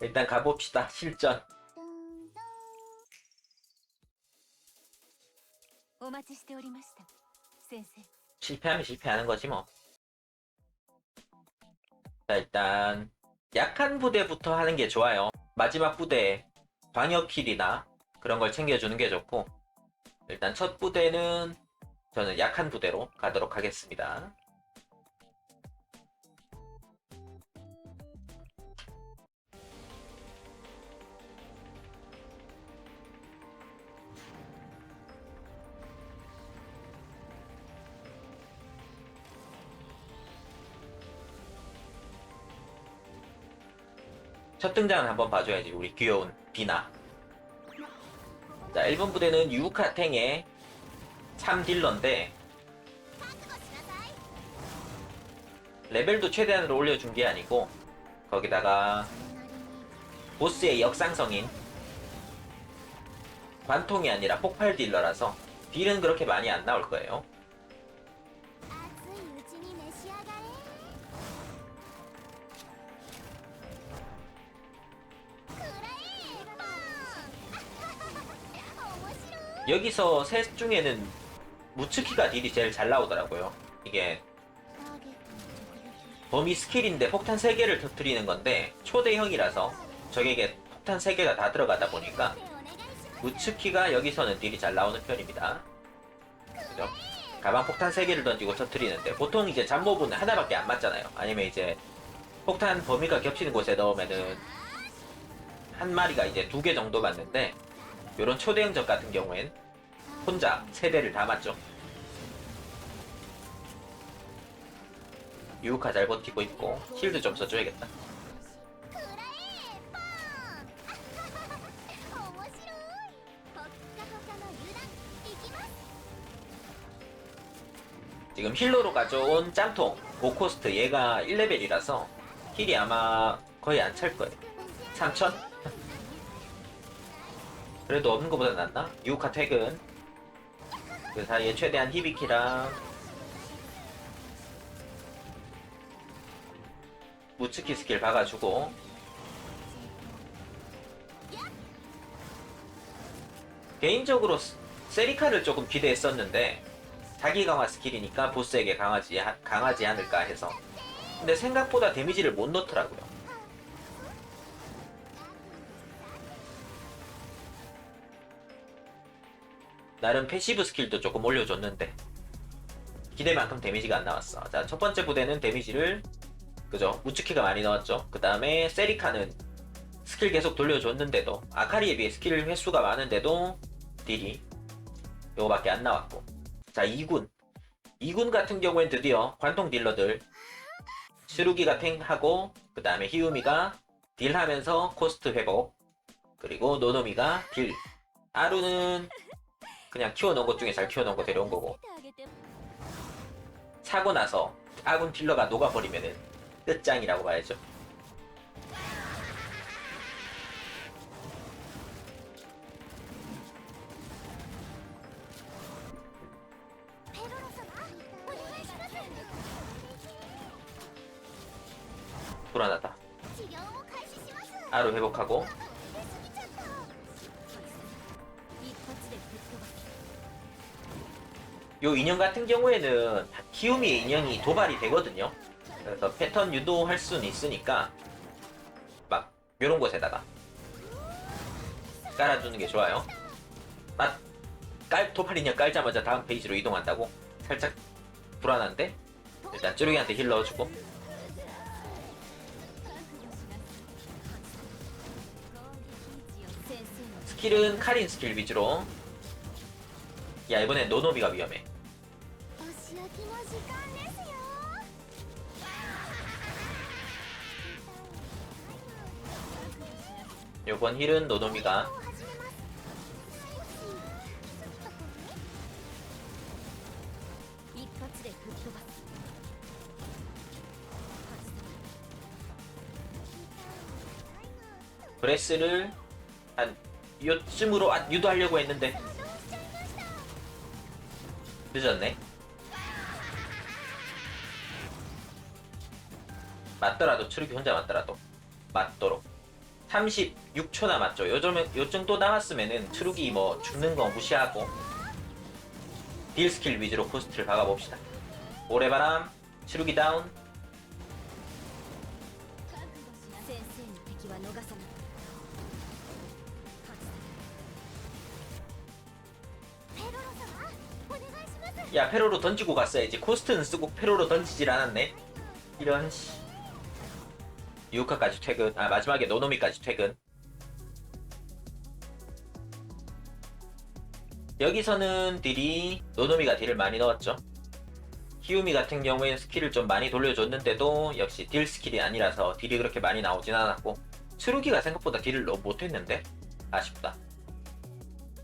일단 가봅시다. 실전. お待ちしておりました先生 실패하면 실패하는 거지 뭐. 자, 일단 약한 부대부터 하는 게 좋아요. 마지막 부대 광역 킬이나 그런 걸 챙겨주는 게 좋고 일단 첫 부대는 저는 약한 부대로 가도록 하겠습니다. 첫 등장을 한번 봐줘야지 우리 귀여운 비나. 자 1번 부대는 유카탱의 3딜러인데 레벨도 최대한으로 올려준 게 아니고 거기다가 보스의 역상성인 관통이 아니라 폭발 딜러라서 딜은 그렇게 많이 안 나올 거예요 여기서 셋 중에는 무츠키가 딜이 제일 잘 나오더라고요. 이게 범위 스킬인데 폭탄 3개를 터뜨리는 건데 초대형이라서 적에게 폭탄 3개가 다 들어가다 보니까 무츠키가 여기서는 딜이 잘 나오는 편입니다. 그죠? 가방 폭탄 3개를 던지고 터뜨리는데 보통 이제 잠모분 하나밖에 안 맞잖아요. 아니면 이제 폭탄 범위가 겹치는 곳에 넣으면은 한 마리가 이제 두 개 정도 맞는데 이런 초대형적 같은 경우엔 혼자 세대를 담았죠. 유우카 잘 버티고 있고 힐드 좀 써줘야겠다. 지금 힐러로 가져온 짬통 고코스트 얘가 1레벨이라서 힐이 아마 거의 안 찰 거예요. 3천 그래도 없는 것보다 낫나? 유카 퇴근. 그 사이에 최대한 히비키랑 무츠키 스킬 박아주고. 개인적으로 스- 세리카를 조금 기대했었는데 자기 강화 스킬이니까 보스에게 강하지, 하- 강하지 않을까 해서. 근데 생각보다 데미지를 못 넣더라고요 나름 패시브 스킬도 조금 올려줬는데 기대만큼 데미지가 안 나왔어. 자 첫 번째 부대는 데미지를 그죠? 우츠키가 많이 넣었죠. 그 다음에 세리카는 스킬 계속 돌려줬는데도 아카리에 비해 스킬 횟수가 많은데도 딜이 요거밖에 안 나왔고. 자 2군. 2군 같은 경우엔 드디어 관통 딜러들 스루기가 탱하고 그 다음에 히우미가 딜하면서 코스트 회복 그리고 노노미가 딜. 아루는 그냥 키워놓은 것 중에 잘 키워놓은 거 데려온 거고. 사고 나서 아군 필러가 녹아버리면은 끝장이라고 봐야죠. 불안하다. 아로 회복하고. 요 인형 같은 경우에는 키움이 인형이 도발이 되거든요. 그래서 패턴 유도할 수는 있으니까 막 요런 곳에다가 깔아주는 게 좋아요. 아, 막깔 도발 인형 깔자마자 다음 페이지로 이동한다고? 살짝 불안한데? 일단 쭈루기한테 힐 넣어주고. 스킬은 카린 스킬 위주로. 야 이번엔 노노비가 위험해. きの時間ですよ 요번 힐은 노노미가 を始めます一発で吹っ飛ばす 브레스를 한 요쯤으로 아- 유도하려고 했는데 늦었네. 맞더라도 츠루기 혼자 맞더라도 맞도록. 36초 남았죠. 요점, 요 정도 남았으면은 츠루기 뭐 죽는 거 무시하고 딜 스킬 위주로 코스트를 박아봅시다. 오래바람 츠루기 다운. 야 페로로 던지고 갔어야지. 코스트는 쓰고 페로로 던지질 않았네. 이런 씨. 유카까지 퇴근. 아 마지막에 노노미까지 퇴근. 여기서는 딜이 노노미가 딜을 많이 넣었죠. 히우미 같은 경우에는 스킬을 좀 많이 돌려줬는데도 역시 딜 스킬이 아니라서 딜이 그렇게 많이 나오진 않았고 스루기가 생각보다 딜을 너무 못했는데 아쉽다.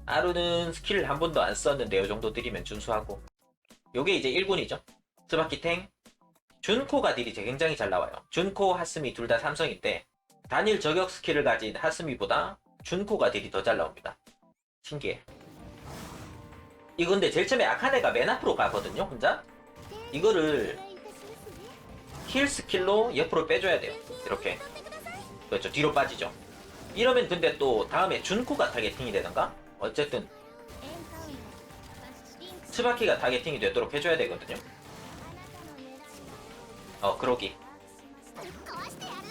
아루는 스킬을 한 번도 안 썼는데 요 정도 딜이면 준수하고 요게 이제 1군이죠. 스바키탱 준코가 딜이 굉장히 잘 나와요. 준코, 하스미 둘 다 삼성인데 단일 저격 스킬을 가진 하스미보다 준코가 딜이 더 잘 나옵니다. 신기해. 이건데 제일 처음에 아카네가 맨 앞으로 가거든요, 혼자? 이거를 힐 스킬로 옆으로 빼줘야 돼요. 이렇게. 그렇죠, 뒤로 빠지죠. 이러면 근데 또 다음에 준코가 타겟팅이 되던가? 어쨌든 츠바키가 타겟팅이 되도록 해줘야 되거든요. 어 그러기.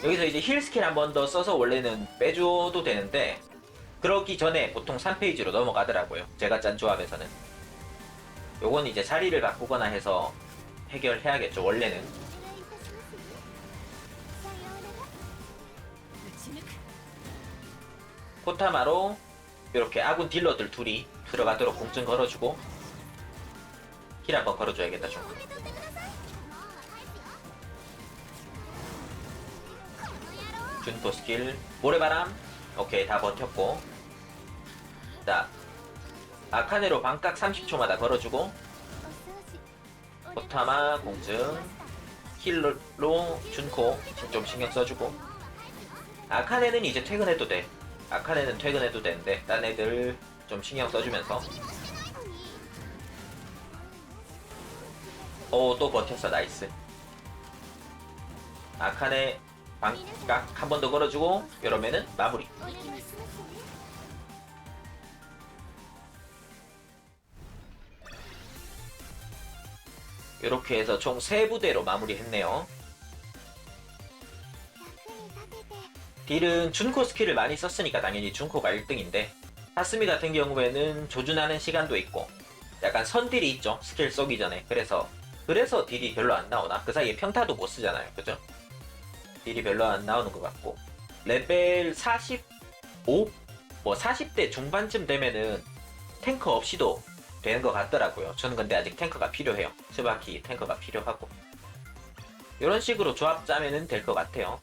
여기서 이제 힐 스킬 한 번 더 써서 원래는 빼줘도 되는데 그러기 전에 보통 3페이지로 넘어가더라고요. 제가 짠 조합에서는. 요건 이제 자리를 바꾸거나 해서 해결해야겠죠 원래는. 코타마로 이렇게 아군 딜러들 둘이 들어가도록 공증 걸어주고 힐 한번 걸어줘야겠다 좀 준토 스킬. 모래바람. 오케이 다 버텼고. 자 아카네로 반각 30초마다 걸어주고. 오타마 공증. 힐로 준코 좀 신경 써주고. 아카네는 이제 퇴근해도 돼. 아카네는 퇴근해도 되는데 딴 애들 좀 신경 써주면서. 오 또 버텼어. 나이스. 아카네 반각 한 번 더 걸어주고 여러면은 마무리. 이렇게 해서 총 3부대로 마무리했네요. 딜은 준코 스킬을 많이 썼으니까 당연히 준코가 1등인데 하스미 같은 경우에는 조준하는 시간도 있고 약간 선딜이 있죠 스킬 쏘기 전에. 그래서 그래서 딜이 별로 안 나오나? 그 사이에 평타도 못 쓰잖아요 그죠? 딜이 별로 안 나오는 것 같고. 레벨 45? 뭐 40대 중반쯤 되면은 탱커 없이도 되는 것 같더라고요. 저는 근데 아직 탱커가 필요해요. 스바키 탱커가 필요하고. 이런 식으로 조합 짜면은 될 것 같아요